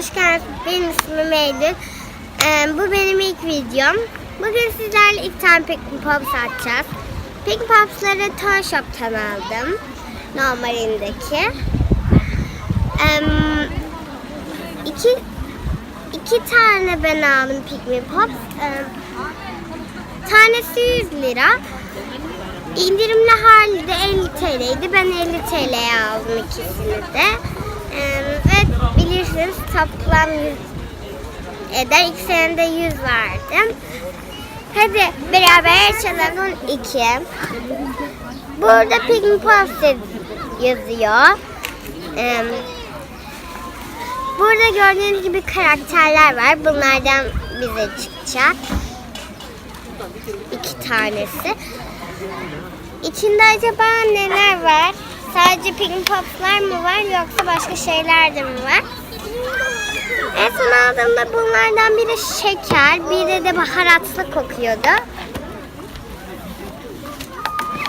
hoş geldiniz. Benim ismim Eylül. Ee, bu benim ilk videom. Bugün sizlerle ilk tane Pink Pops atacağız. Pink Pops'ları Toy Shop'tan aldım. Normalindeki. Ee, iki, iki tane ben aldım Pink Pops. Ee, tanesi 100 lira. İndirimli hali de 50 TL'ydi. Ben 50 TL'ye aldım ikisini de. Ee, ve bilirsiniz toplam 100 eder. İkisine de 100 verdim. Hadi beraber açalım 2. Burada Pink Puffs yazıyor. Ee, burada gördüğünüz gibi karakterler var. Bunlardan bize çıkacak. İki tanesi. İçinde acaba neler var? Sadece Pink Pops'lar mı var yoksa başka şeyler de mi var? En son aldığımda bunlardan biri şeker, biri de baharatlı kokuyordu.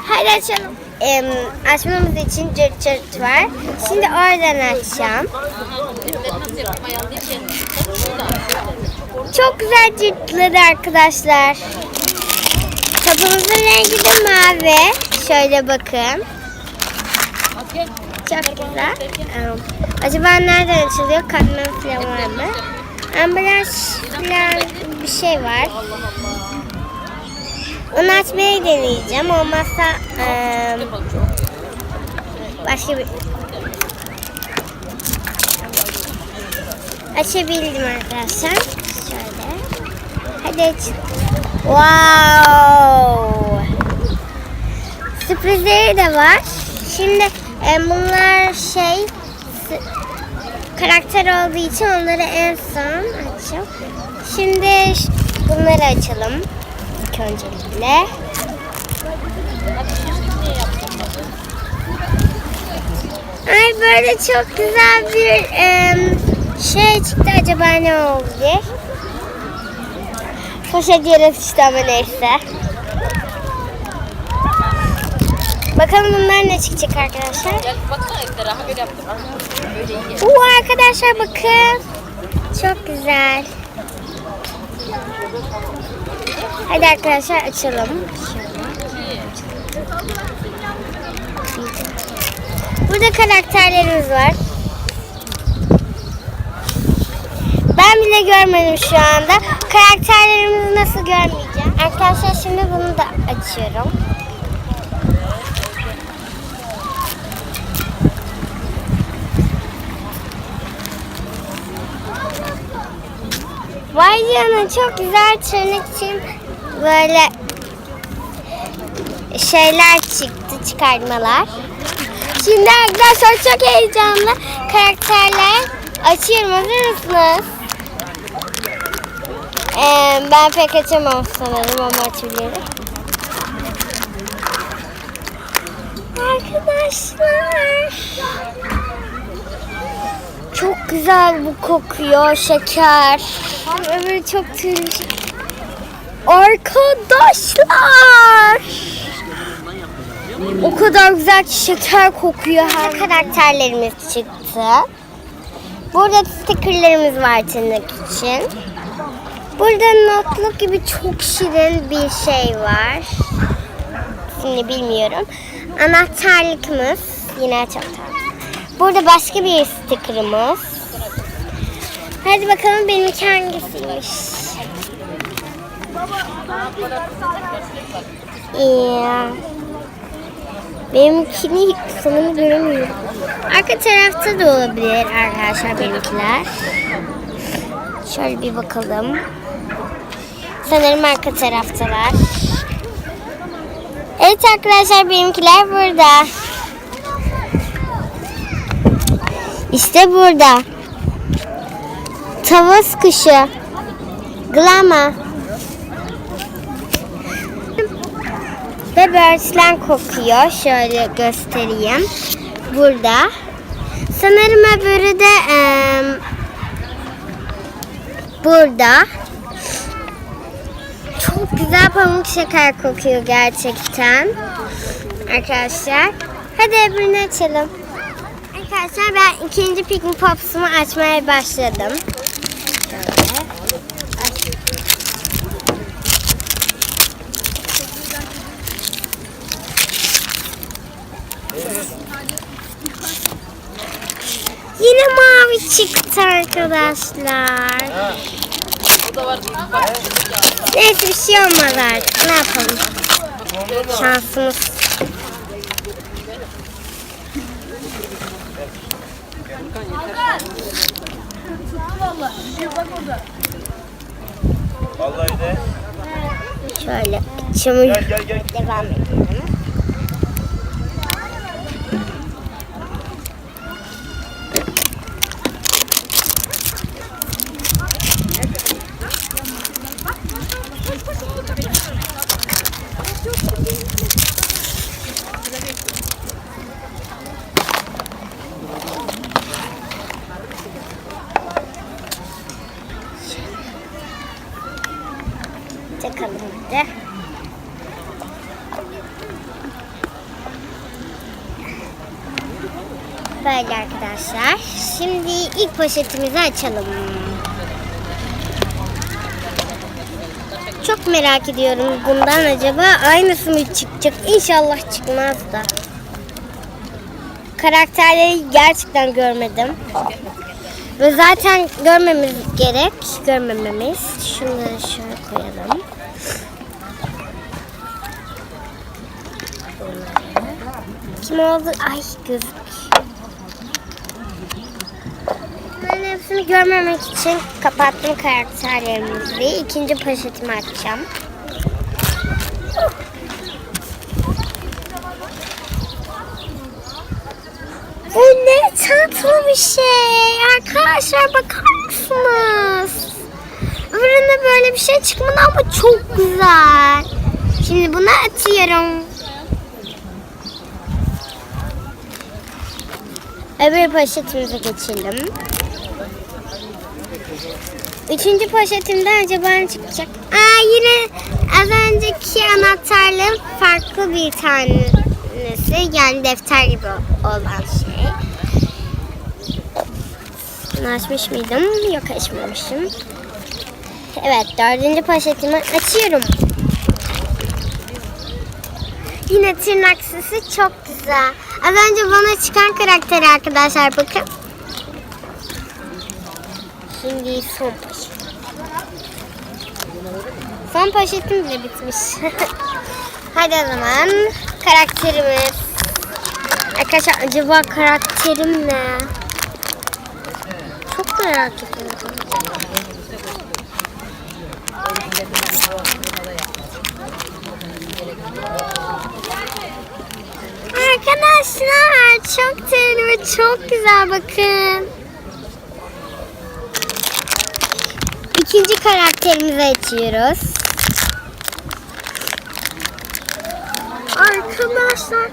Hadi açalım. Em, açmamız için cırt cırt var. Şimdi oradan açacağım. Çok güzel cırtladı arkadaşlar. Topumuzun rengi de mavi. Şöyle bakın. Çok güzel. Acaba nereden açılıyor? Katman falan var mı? Ambalaj falan bir şey var. Onu açmayı deneyeceğim. Olmazsa em, başka bir açabildim arkadaşlar. Şöyle. Hadi aç. Wow. Sürprizleri de var. Şimdi e, bunlar şey karakter olduğu için onları en son açacağım. Şimdi bunları açalım. İlk öncelikle. Ay böyle çok güzel bir şey çıktı. Acaba ne olabilir? Poşet yere sıçtı ama neyse. Bakalım bunlar ne çıkacak arkadaşlar. Oo arkadaşlar bakın. Çok güzel. Hadi arkadaşlar açalım. Burada karakterlerimiz var. Ben bile görmedim şu anda. Karakterlerimizi nasıl görmeyeceğim? Arkadaşlar şimdi bunu da açıyorum. Vay canına çok güzel tırnak için böyle şeyler çıktı çıkartmalar. Şimdi arkadaşlar çok heyecanlı karakterler açıyorum hazır mısınız? Ee, ben pek açamam sanırım ama açabilirim. Arkadaşlar. Çok güzel bu kokuyor şeker. Ama öbürü çok tüylü. Arkadaşlar. O kadar güzel ki şeker kokuyor. Her karakterlerimiz çıktı. Burada stickerlarımız var tırnak için. Burada notluk gibi çok şirin bir şey var. Şimdi bilmiyorum. Anahtarlıkımız yine çok tatlı. Burada başka bir stickerımız. Hadi bakalım benimki hangisiymiş. Ya. Benimkini sanırım göremiyorum. Arka tarafta da olabilir arkadaşlar benimkiler. Şöyle bir bakalım. Sanırım arka taraftalar. Evet arkadaşlar benimkiler burada. İşte burada. Tavus kuşu. Glama. Ve böğürtlen kokuyor. Şöyle göstereyim. Burada. Sanırım öbürü de em, burada. Çok güzel pamuk şeker kokuyor gerçekten. Arkadaşlar. Hadi öbürünü açalım. Arkadaşlar ben ikinci Pikmin Pops'umu açmaya başladım. Yine mavi çıktı arkadaşlar. Neyse bir şey olmaz artık. Ne yapalım? Şansımız. Vallahi de. Şöyle açımı devam edelim. Takalım bir de. Böyle arkadaşlar. Şimdi ilk poşetimizi açalım. Çok merak ediyorum bundan acaba aynısı mı çıkacak? İnşallah çıkmaz da. Karakterleri gerçekten görmedim. Ve zaten görmemiz gerek. Görmememiz. Şunları şöyle koyalım. Kim oldu? Ay gözük. Hepsini görmemek için kapattım karakterlerimizi. İkinci poşetimi açacağım. Bu ne tatlı bir şey. Arkadaşlar bakar mısınız? Öbüründe böyle bir şey çıkmadı ama çok güzel. Şimdi bunu atıyorum. Öbür poşetimize geçelim. Üçüncü poşetimde acaba ne çıkacak? Aa yine az önceki anahtarlığın farklı bir tanesi. Yani defter gibi olan şey. Bunu açmış mıydım? Yok açmamışım. Evet dördüncü poşetimi açıyorum. Yine tırnak sesi çok güzel. Az önce bana çıkan karakteri arkadaşlar bakın. Şimdi son poşet. Son poşetim bile bitmiş. Hadi o zaman karakterimiz. Arkadaşlar acaba karakterim ne? Çok merak ediyorum. Arkadaşlar çok tüylü ve çok güzel bakın. İkinci karakterimizi açıyoruz. Arkadaşlar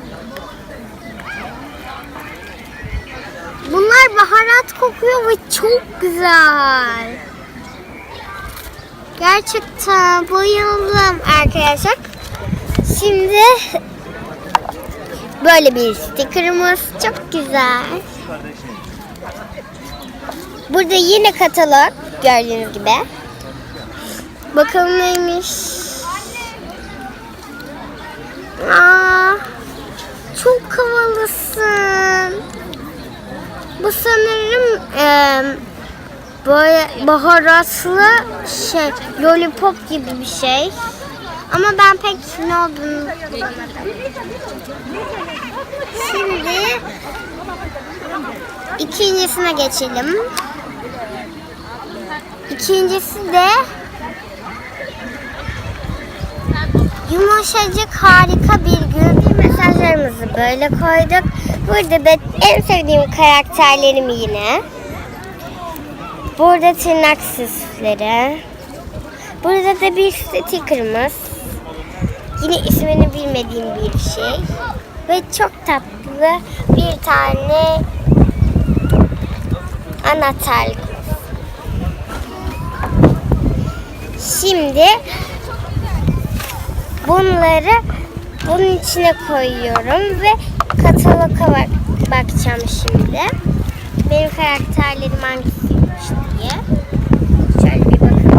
Bunlar baharat kokuyor ve çok güzel. Gerçekten bayıldım arkadaşlar. Şimdi böyle bir stickerımız çok güzel. Burada yine katalog gördüğünüz gibi. Bakalım neymiş. Aa, çok havalısın. Bu sanırım eee, böyle baharatlı şey, lollipop gibi bir şey. Ama ben pek ne olduğunu bulamadım. Şimdi ikincisine geçelim. İkincisi de yumuşacık harika bir gün mesajlarımızı böyle koyduk. Burada da en sevdiğim karakterlerim yine. Burada tırnak süsleri. Burada da bir stickerımız. Yine ismini bilmediğim bir şey. Ve çok tatlı bir tane anahtarlık. Şimdi bunları bunun içine koyuyorum ve kataloga bak bakacağım şimdi. Benim karakterlerim hangisiymiş diye. Şöyle bir bakalım.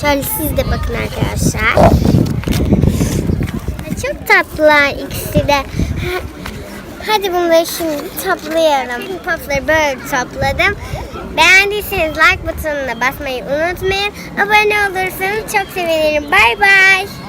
Şöyle siz de bakın arkadaşlar. Çok tatlılar ikisi de. Hadi bunları şimdi toplayalım. Popları böyle topladım. Beğendiyseniz like butonuna basmayı unutmayın. Abone olursanız çok sevinirim. Bay bay.